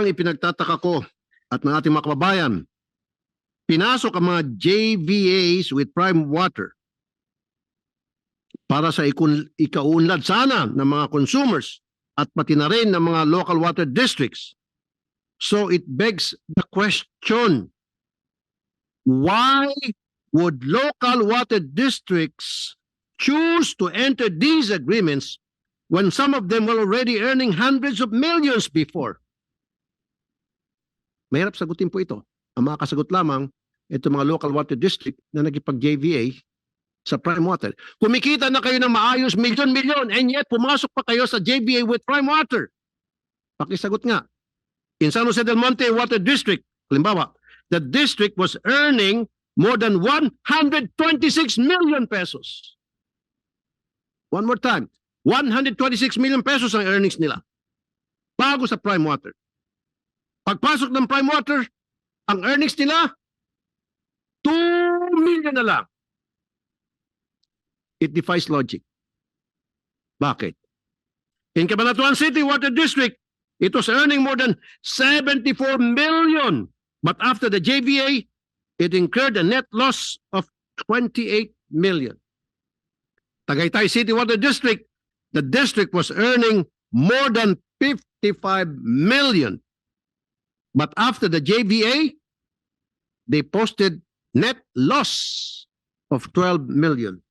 ang ipinagtataka ko at ng ating mga kababayan. Pinasok ang mga JVAs with prime water para sa ikaunlad sana ng mga consumers at pati na rin ng mga local water districts. So it begs the question, why would local water districts choose to enter these agreements when some of them were already earning hundreds of millions before? Mahirap sagutin po ito. Ang makakasagot lamang, ito mga local water district na nagipag-JVA sa prime water. Kumikita na kayo ng maayos milyon-milyon and yet pumasok pa kayo sa JVA with prime water. Pakisagot nga. In San Jose del Monte Water District, halimbawa, the district was earning more than 126 million pesos. One more time. 126 million pesos ang earnings nila. Bago sa prime water. Pagpasok ng prime water, ang earnings nila, 2 million na lang. It defies logic. Bakit? In Cabanatuan City Water District, it was earning more than 74 million. But after the JVA, it incurred a net loss of 28 million. Tagaytay City Water District, the district was earning more than 55 million. But after the JVA, they posted net loss of 12 million.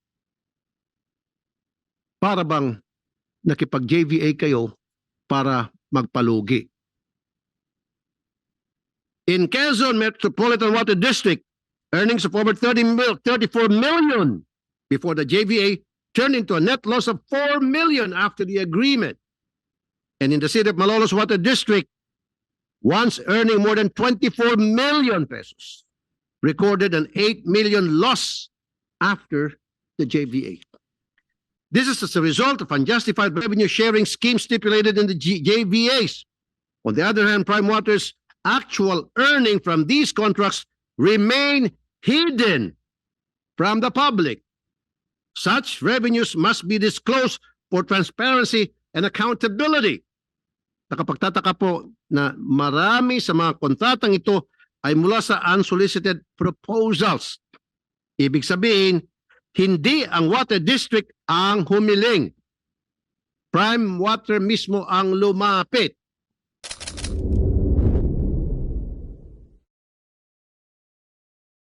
Para bang nakipag-JVA kayo para magpalugi. In Quezon Metropolitan Water District, earnings of over 30 mil, 34 million before the JVA turned into a net loss of 4 million after the agreement. And in the city of Malolos Water District, once earning more than 24 million pesos, recorded an 8 million loss after the JVA. This is as a result of unjustified revenue sharing schemes stipulated in the G- JVAs. On the other hand, Prime Water's actual earning from these contracts remain hidden from the public. Such revenues must be disclosed for transparency and accountability. Nakapagtataka po na marami sa mga kontratang ito ay mula sa unsolicited proposals. Ibig sabihin, hindi ang water district ang humiling. Prime water mismo ang lumapit.